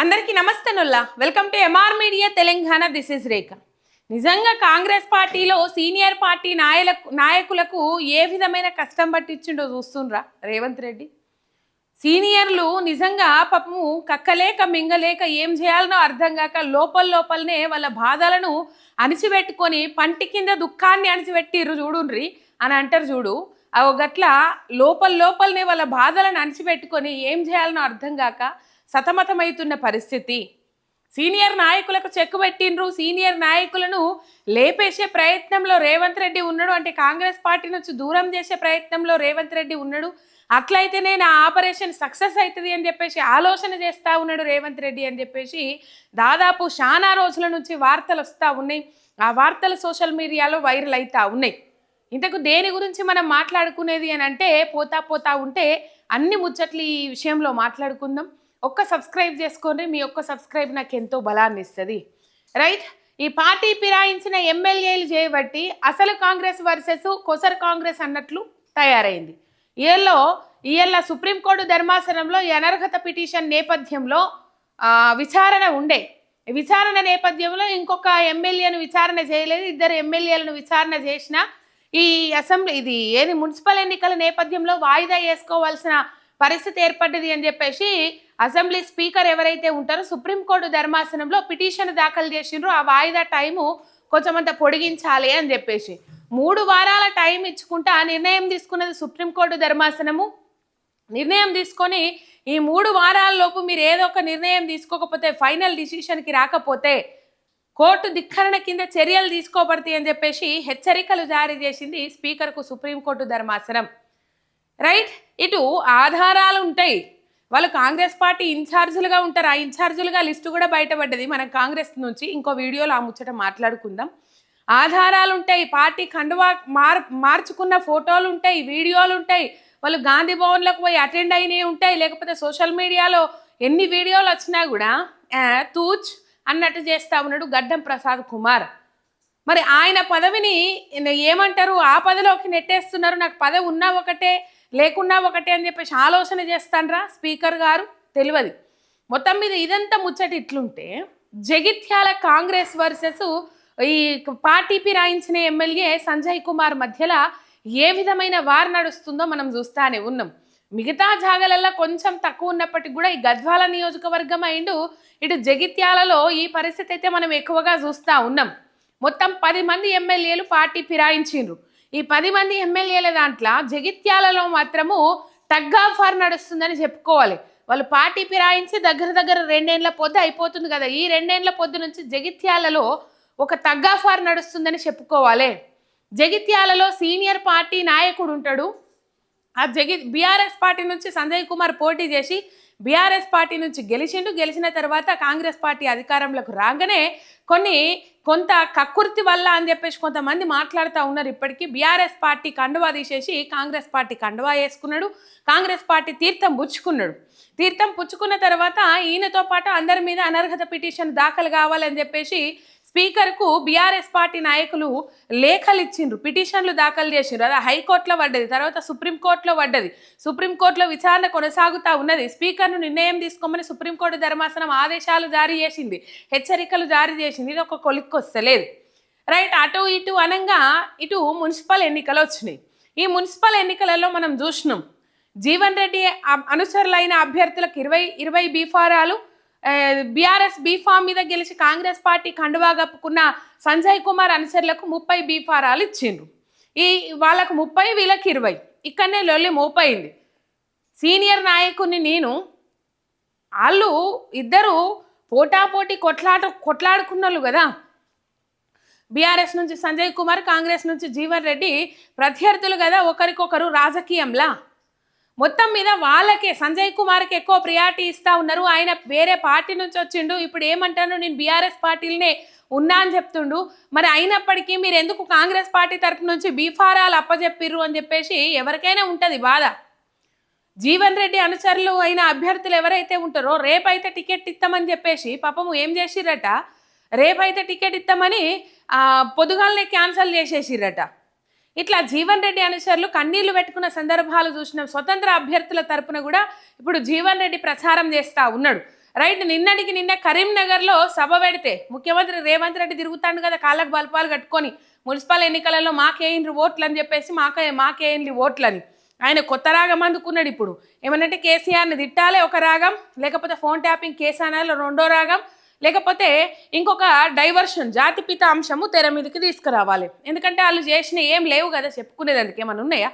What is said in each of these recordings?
అందరికీ నమస్తే Nulla. Welcome to MR media Telangana. This is Rekha నిజంగా కాంగ్రెస్ పార్టీలో సీనియర్ పార్టీ నాయలకు నాయకులకు ఏ విధమైన కష్టం పట్టించిండో చూస్తుండ్రా రేవంత్ రెడ్డి. సీనియర్లు నిజంగా పాపము కక్కలేక మింగలేక ఏం చేయాలనో అర్థం కాక లోపల లోపలనే వాళ్ళ బాధలను అణిచిపెట్టుకొని పంటి కింద దుఃఖాన్ని అణిచిపెట్టిర్రు చూడుండ్రి అని అంటారు చూడు. అవి గట్ల లోపల లోపలనే వాళ్ళ బాధలను అణిచిపెట్టుకొని ఏం చేయాలనో అర్థం కాక సతమతమవుతున్న పరిస్థితి. సీనియర్ నాయకులకు చెక్ పెట్టిండ్రు. సీనియర్ నాయకులను లేపేసే ప్రయత్నంలో రేవంత్ రెడ్డి ఉన్నాడు. అంటే కాంగ్రెస్ పార్టీ నుంచి దూరం చేసే ప్రయత్నంలో రేవంత్ రెడ్డి ఉన్నాడు. అట్లయితేనే నా ఆపరేషన్ సక్సెస్ అవుతుంది అని చెప్పేసి ఆలోచన చేస్తూ ఉన్నాడు రేవంత్ రెడ్డి అని చెప్పేసి దాదాపు చాలా రోజుల నుంచి వార్తలు వస్తూ ఉన్నాయి. ఆ వార్తలు సోషల్ మీడియాలో వైరల్ అవుతూ ఉన్నాయి. ఇంతకు దేని గురించి మనం మాట్లాడుకునేది అని అంటే పోతా పోతా ఉంటే అన్ని ముచ్చట్లు ఈ విషయంలో మాట్లాడుకుందాం. ఒక్క సబ్స్క్రైబ్ చేసుకోండి మీ ఒక్క సబ్స్క్రైబ్ నాకు ఎంతో బలాన్ని ఇస్తుంది రైట్? ఈ పార్టీ ఫిరాయించిన ఎమ్మెల్యేలు చేయబట్టి అసలు కాంగ్రెస్ వర్సెస్ కొసర్ కాంగ్రెస్ అన్నట్లు తయారైంది. ఈయల్లో ఈయల్ల సుప్రీంకోర్టు ధర్మాసనంలో ఈ అనర్హత పిటిషన్ నేపథ్యంలో విచారణ ఉండే. విచారణ నేపథ్యంలో ఇంకొక ఎమ్మెల్యేను విచారణ చేయలేదు ఇద్దరు ఎమ్మెల్యేలను విచారణ చేసిన ఈ అసెంబ్లీ ఇది ఏది మున్సిపల్ ఎన్నికల నేపథ్యంలో వాయిదా వేసుకోవాల్సిన పరిస్థితి ఏర్పడ్డది అని చెప్పేసి అసెంబ్లీ స్పీకర్ ఎవరైతే ఉంటారో సుప్రీంకోర్టు ధర్మాసనంలో పిటిషన్ దాఖలు చేసిండ్రు. ఆ వాయిదా టైము కొంచెం అంత పొడిగించాలి అని చెప్పేసి. మూడు వారాల టైం ఇచ్చుకుంటా నిర్ణయం తీసుకున్నది సుప్రీంకోర్టు ధర్మాసనము. నిర్ణయం తీసుకొని ఈ మూడు వారాలలోపు మీరు ఏదో ఒక నిర్ణయం తీసుకోకపోతే ఫైనల్ డిసిషన్కి రాకపోతే కోర్టు ధిక్కరణ కింద చర్యలు తీసుకోబడతాయి అని చెప్పేసి హెచ్చరికలు జారీ చేసింది స్పీకర్కు సుప్రీంకోర్టు ధర్మాసనం. రైట్? ఇటు ఆధారాలు ఉంటాయి. వాళ్ళు కాంగ్రెస్ పార్టీ ఇన్ఛార్జీలుగా ఉంటారు. ఆ ఇన్ఛార్జీలుగా లిస్టు కూడా బయటపడ్డది. మనం కాంగ్రెస్ నుంచి ఇంకో వీడియోలో ఆ ముచ్చట మాట్లాడుకుందాం. ఆధారాలు ఉంటాయి. పార్టీ కండువా మార్ మార్చుకున్న ఫోటోలు ఉంటాయి. వీడియోలు ఉంటాయి. వాళ్ళు గాంధీ భవన్లకు పోయి అటెండ్ అయినవి ఉంటాయి. లేకపోతే సోషల్ మీడియాలో ఎన్ని వీడియోలు వచ్చినా కూడా తూచ్ అన్నట్టు చేస్తా ఉన్నాడు గడ్డం ప్రసాద్ కుమార్. మరి ఆయన పదవిని ఏమంటారు? ఆ పదవిలోకి నెట్టేస్తున్నారు. నాకు పదవి ఉన్నా ఒకటే. లేకున్నా ఒకటే అని చెప్పేసి ఆలోచన చేస్తాండ్రా స్పీకర్ గారు? తెలియదు. మొత్తం మీద ఇదంతా ముచ్చట ఇట్లుంటే జగిత్యాల కాంగ్రెస్ వర్సెస్ ఈ పార్టీ రాయించిన ఎమ్మెల్యే సంజయ్ కుమార్ మధ్యలో ఏ విధమైన వార్ నడుస్తుందో మనం చూస్తానే ఉన్నాం. మిగతా జాగలలో కొంచెం తక్కువ ఉన్నప్పటికీ కూడా ఈ గద్వాల నియోజకవర్గం అయిండు ఇటు జగిత్యాలలో ఈ పరిస్థితి అయితే మనం ఎక్కువగా చూస్తూ ఉన్నాం. మొత్తం పది మంది ఎమ్మెల్యేలు పార్టీ ఫిరాయించిండ్రు ఈ పది మంది ఎమ్మెల్యేల దాంట్లో జగిత్యాలలో మాత్రము టగ్ ఆఫ్ నడుస్తుందని చెప్పుకోవాలి. వాళ్ళు పార్టీ పిరాయించి దగ్గర దగ్గర రెండేండ్ల పొద్దు అయిపోతుంది కదా. ఈ రెండేండ్ల పొద్దు నుంచి జగిత్యాలలో ఒక టగ్ ఆఫ్ నడుస్తుందని చెప్పుకోవాలి. జగిత్యాలలో సీనియర్ పార్టీ నాయకుడు ఉంటాడు. ఆ జగి బీఆర్ఎస్ పార్టీ నుంచి సంజయ్ కుమార్ పోటీ చేసి బీఆర్ఎస్ పార్టీ నుంచి గెలిచిండు గెలిచిన తర్వాత కాంగ్రెస్ పార్టీ అధికారంలోకి రాగానే కొన్ని కొంత కక్కుర్తి వల్ల అని చెప్పేసి కొంతమంది మాట్లాడుతూ ఉన్నారు ఇప్పటికీ. బీఆర్ఎస్ పార్టీ కండువా తీసేసి కాంగ్రెస్ పార్టీ కండువా వేసుకున్నాడు. కాంగ్రెస్ పార్టీ తీర్థం పుచ్చుకున్నాడు. తీర్థం పుచ్చుకున్న తర్వాత ఈయనతో పాటు అందరి మీద అనర్హత పిటిషన్ దాఖలు కావాలని చెప్పేసి స్పీకర్కు బీఆర్ఎస్ పార్టీ నాయకులు లేఖలు ఇచ్చిండ్రు పిటిషన్లు దాఖలు చేసిండ్రు. అది హైకోర్టులో పడ్డది. తర్వాత సుప్రీంకోర్టులో పడ్డది. సుప్రీంకోర్టులో విచారణ కొనసాగుతూ ఉన్నది. స్పీకర్ను నిర్ణయం తీసుకోమని సుప్రీంకోర్టు ధర్మాసనం ఆదేశాలు జారీ చేసింది. హెచ్చరికలు జారీ చేసింది. ఇది ఒక కొలిక్కొస్తలేదు. రైట్ అటు ఇటు అనంగా ఇటు మున్సిపల్ ఎన్నికలు వచ్చినాయి. ఈ మున్సిపల్ ఎన్నికలలో మనం చూసినాం. జీవన్ రెడ్డి అనుచరులైన అభ్యర్థులకు ఇరవై ఇరవై బీఫారాలు బీఆర్ఎస్ బీఫామ్ మీద గెలిచి కాంగ్రెస్ పార్టీ కండువా కప్పుకున్న సంజయ్ కుమార్ అనుచరులకు ముప్పై బీఫారాలు ఇచ్చిండ్రు. ఈ వాళ్ళకు ముప్పై వీళ్ళకి ఇరవై. ఇక్కడనే లొల్లి మోపైంది. సీనియర్ నాయకుని నేను వాళ్ళు ఇద్దరు పోటాపోటీ కొట్లాట కొట్లాడుకున్నారు కదా. బీఆర్ఎస్ నుంచి సంజయ్ కుమార్ కాంగ్రెస్ నుంచి జీవన్ రెడ్డి ప్రత్యర్థులు కదా ఒకరికొకరు రాజకీయంలా. మొత్తం మీద వాళ్ళకే సంజయ్ కుమార్కి ఎక్కువ ప్రియారిటీ ఇస్తా ఉన్నారు. ఆయన వేరే పార్టీ నుంచి వచ్చిండు. ఇప్పుడు ఏమంటాను నేను బీఆర్ఎస్ పార్టీలనే ఉన్నా అని చెప్తుండు. మరి అయినప్పటికీ మీరు ఎందుకు కాంగ్రెస్ పార్టీ తరపు నుంచి బీఫారాలు అప్పజెప్పిర్రు అని చెప్పేసి ఎవరికైనా ఉంటుంది బాధ. జీవన్ రెడ్డి అనుచరులు అయిన అభ్యర్థులు ఎవరైతే ఉంటారో రేపైతే టికెట్ ఇస్తామని చెప్పేసి పాపము ఏం చేసిరట రేపైతే టికెట్ ఇస్తామని పొద్దుగాలనే క్యాన్సల్ చేసేసిరట ఇట్లా జీవన్ రెడ్డి అనుచరులు కన్నీళ్ళు పెట్టుకున్న సందర్భాలు చూసిన స్వతంత్ర అభ్యర్థుల తరపున కూడా ఇప్పుడు జీవన్ రెడ్డి ప్రచారం చేస్తా ఉన్నాడు. రైట్ నిన్నటికి నిన్న కరీంనగర్లో సభ పెడితే ముఖ్యమంత్రి రేవంత్ రెడ్డి తిరుగుతాడు కదా కాళ్ళకు బల్పాలు కట్టుకొని. మున్సిపల్ ఎన్నికలలో మాకేయిండ్రు ఓట్లు అని చెప్పేసి మాకే మాకేయింది ఓట్లని. ఆయన కొత్త రాగం అందుకున్నాడు ఇప్పుడు. ఏమనంటే కేసీఆర్ని తిట్టాలి ఒక రాగం లేకపోతే ఫోన్ ట్యాపింగ్ కేసు అనాలి రెండో రాగం లేకపోతే ఇంకొక డైవర్షన్ జాతిపిత అంశము తెర మీదకి తీసుకురావాలి. ఎందుకంటే వాళ్ళు చేసిన ఏం లేవు కదా చెప్పుకునేదానికి ఏమైనా ఉన్నాయా?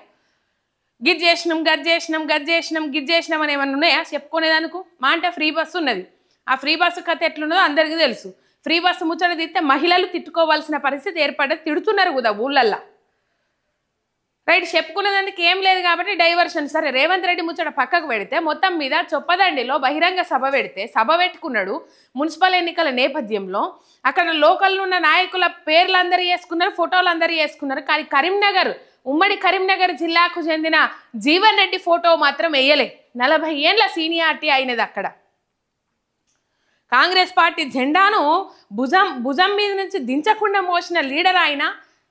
గిజ్ చేసినాం గజ్ చేసినాం గజ్ చేసినాం గిజ్ చేసినాం అని ఏమన్నా ఉన్నాయా? చెప్పుకునేదానికి మా అంటే ఫ్రీ బస్సు ఉన్నది. ఆ ఫ్రీ బస్సు కథ ఎట్లున్నదో అందరికీ తెలుసు. ఫ్రీ బస్సు ముచ్చట తిస్తే మహిళలు తిట్టుకోవాల్సిన పరిస్థితి ఏర్పడ్డది తిడుతున్నారు కదా ఊళ్ళల్లో. రైట్ చెప్పుకునేదానికి ఏం లేదు కాబట్టి డైవర్షన్. సరే రేవంత్ రెడ్డి ముచ్చట పక్కకు పెడితే మొత్తం మీద చొప్పదండిలో బహిరంగ సభ పెడితే సభ పెట్టుకున్నాడు మున్సిపల్ ఎన్నికల నేపథ్యంలో. అక్కడ లోకల్ ఉన్న నాయకుల పేర్లు అందరూ వేసుకున్నారు ఫోటోలు అందరూ వేసుకున్నారు. కానీ కరీంనగర్ ఉమ్మడి కరీంనగర్ జిల్లాకు చెందిన జీవన్ రెడ్డి ఫోటో మాత్రం వేయలే. నలభై ఏండ్ల సీనియారిటీ అయినది అక్కడ. కాంగ్రెస్ పార్టీ జెండాను భుజం భుజం మీద నుంచి దించకుండా మోసిన లీడర్ ఆయన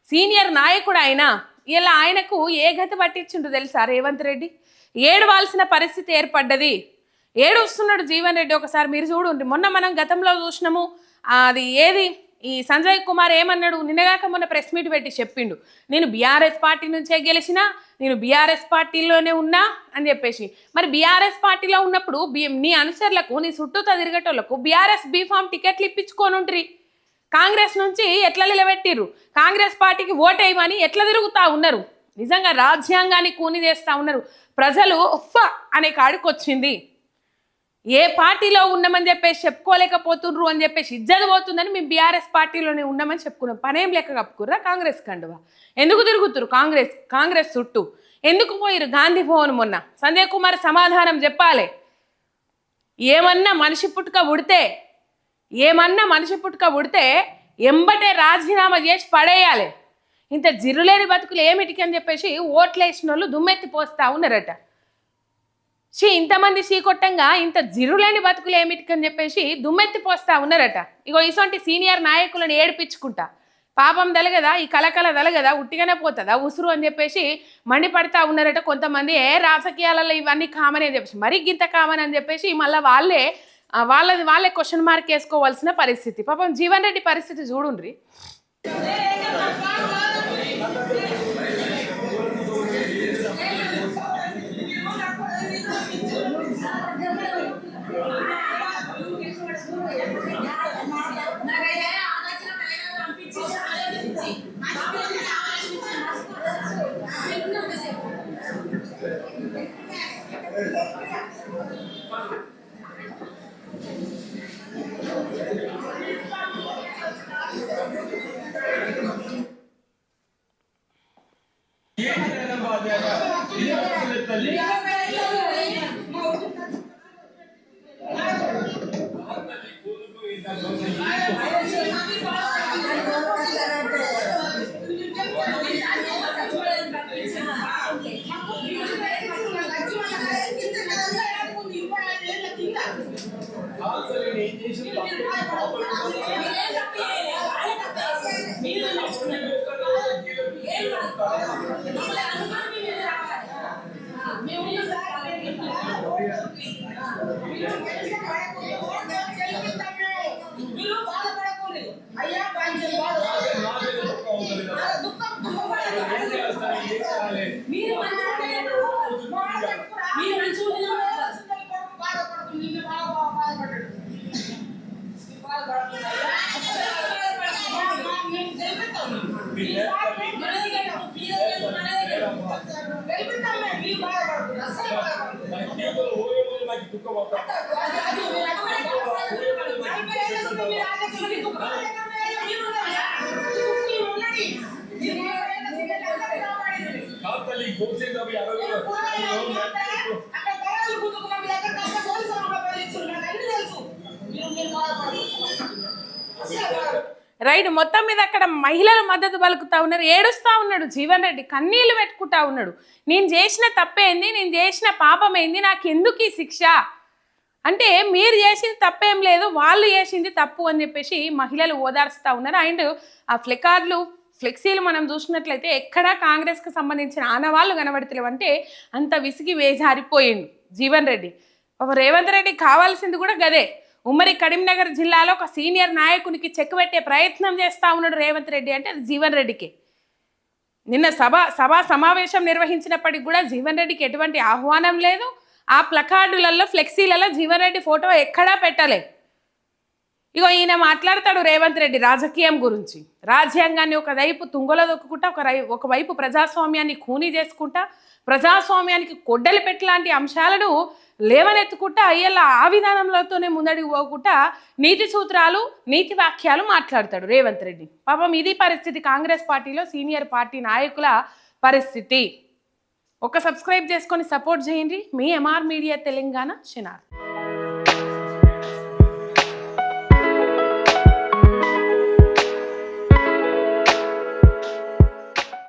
సీనియర్ నాయకుడు ఆయన. ఇలా ఆయనకు ఏ గతి పట్టించుండు తెలుసా రేవంత్ రెడ్డి? ఏడవాల్సిన పరిస్థితి ఏర్పడ్డది. ఏడుస్తున్నాడు జీవన్ రెడ్డి ఒకసారి మీరు చూడండి. మొన్న మనం గతంలో చూసినాము అది ఏది? ఈ సంజయ్ కుమార్ ఏమన్నాడు? నిన్నగాక మొన్న ప్రెస్ మీట్ పెట్టి చెప్పిండు. నేను బీఆర్ఎస్ పార్టీ నుంచే గెలిచిన నేను బీఆర్ఎస్ పార్టీలోనే ఉన్నా అని చెప్పేసి. మరి బీఆర్ఎస్ పార్టీలో ఉన్నప్పుడు బి నీ అనుచరులకు నీ చుట్టూతో తిరిగేటోళ్ళకు బీఆర్ఎస్ బీఫామ్ టికెట్లు ఇప్పించుకొని కాంగ్రెస్ నుంచి ఎట్లా నిలబెట్టిర్రు? కాంగ్రెస్ పార్టీకి ఓటేయమని ఎట్లా తిరుగుతా ఉన్నారు? నిజంగా రాజ్యాంగాన్ని కూని చేస్తూ ఉన్నారు. ప్రజలు ఉఫ్ఫ అనే కాడికొచ్చింది. ఏ పార్టీలో ఉన్నామని చెప్పేసి చెప్పుకోలేకపోతుండ్రు అని చెప్పేసి ఇజ్జలు పోతుందని మేము బీఆర్ఎస్ పార్టీలోనే ఉన్నామని చెప్పుకున్నాం. పనేం లెక్క కప్పుకుర్రా కాంగ్రెస్ కండువా? ఎందుకు తిరుగుతురు కాంగ్రెస్? కాంగ్రెస్ చుట్టూ. ఎందుకు పోయిరు గాంధీ భవన్ మొన్న? సంజయ్ కుమార్ సమాధానం చెప్పాలి. ఏమన్నా మనిషి పుట్టుక ఉడితే ఏమన్నా మనిషి పుట్టుక ఉడితే ఎంబటే రాజీనామా చేసి పడేయాలి. ఇంత జిరులేని బతుకులు ఏమిటికి అని చెప్పేసి ఓట్లేసిన వాళ్ళు దుమ్మెత్తి పోస్తా ఉన్నారట. షీ ఇంతమంది కొట్టంగా ఇంత జిరులేని బతుకులు ఏమిటికి అని చెప్పేసి దుమ్మెత్తి పోస్తా ఉన్నారట. ఇగో ఇసొంటి సీనియర్ నాయకులను ఏడిపించుకుంటా. పాపం దలగదా ఈ కలకల దలగదా ఉట్టిగానే పోతుందా ఉసురు అని చెప్పేసి మండిపడతా ఉన్నారట కొంతమంది. ఏ రాజకీయాలలో ఇవన్నీ కామన్ అని చెప్పేసి మరీ గింత కామన్ అని చెప్పేసి మళ్ళీ వాళ్ళే వాళ్ళది వాళ్ళే క్వశ్చన్ మార్క్ వేసుకోవాల్సిన పరిస్థితి. పాపం జీవన్ రెడ్డి పరిస్థితి చూడుండ్రి. va a llegar. మీరు అయ్యా like to go out. కాదు కోసేది అవి అక్కడ గొడవలు కూతుకున్నాం దగ్గర కంటే పోలీసులు కూడా పోలీసులు నాకు అన్ని తెలుసు మీరు మీరు బాధపడదు అసలు రైట్ మొత్తం మీద అక్కడ మహిళలు మద్దతు పలుకుతా ఉన్నారు ఏడుస్తూ ఉన్నాడు జీవన్ రెడ్డి కన్నీళ్ళు పెట్టుకుంటా ఉన్నాడు. నేను చేసిన తప్పేంది నేను చేసిన పాపం ఏంది నాకు ఎందుకు ఈ శిక్ష? అంటే మీరు చేసింది తప్పేం లేదు వాళ్ళు చేసింది తప్పు అని చెప్పేసి మహిళలు ఓదార్స్తూ ఉన్నారు. అండ్ ఆ ఫ్లెకార్డులు ఫ్లెక్సీలు మనం చూసినట్లయితే ఎక్కడా కాంగ్రెస్కి సంబంధించిన ఆనవాళ్ళు కనబడతలేవు. అంటే అంత విసిగి వేజారిపోయిండు జీవన్ రెడ్డి. రేవంత్ రెడ్డి కావాల్సింది కూడా గదే. ఉమ్మడి కరీంనగర్ జిల్లాలో ఒక సీనియర్ నాయకునికి చెక్ పెట్టే ప్రయత్నం చేస్తా ఉన్నాడు రేవంత్ రెడ్డి అంటే జీవన్ రెడ్డికి. నిన్న సభ సభా సమావేశం నిర్వహించినప్పటికి కూడా జీవన్ రెడ్డికి ఎటువంటి ఆహ్వానం లేదు. ఆ ప్లకార్డులలో ఫ్లెక్సీలలో జీవన్ రెడ్డి ఫోటో ఎక్కడా పెట్టలే. ఇగో ఈయన మాట్లాడతాడు రేవంత్ రెడ్డి రాజకీయం గురించి. రాజ్యాంగాన్ని ఒక వైపు తుంగలో దొక్కుంటా ఒక రై- ఒకవైపు ప్రజాస్వామ్యాన్ని ఖూనీ చేసుకుంటా ప్రజాస్వామ్యానికి కొడ్డలి పెట్టలాంటి అంశాలను లేవనెత్తుకుంటా అయ్యేలా ఆ విధానంలోతోనే ముందడికి పోకుండా నీతి సూత్రాలు నీతి వాక్యాలు మాట్లాడతాడు రేవంత్ రెడ్డి. పాపం ఇది పరిస్థితి కాంగ్రెస్ పార్టీలో సీనియర్ పార్టీ నాయకుల పరిస్థితి. ఒక సబ్స్క్రైబ్ చేసుకొని సపోర్ట్ చేయండి. మీ ఎంఆర్ మీడియా తెలంగాణ షినార్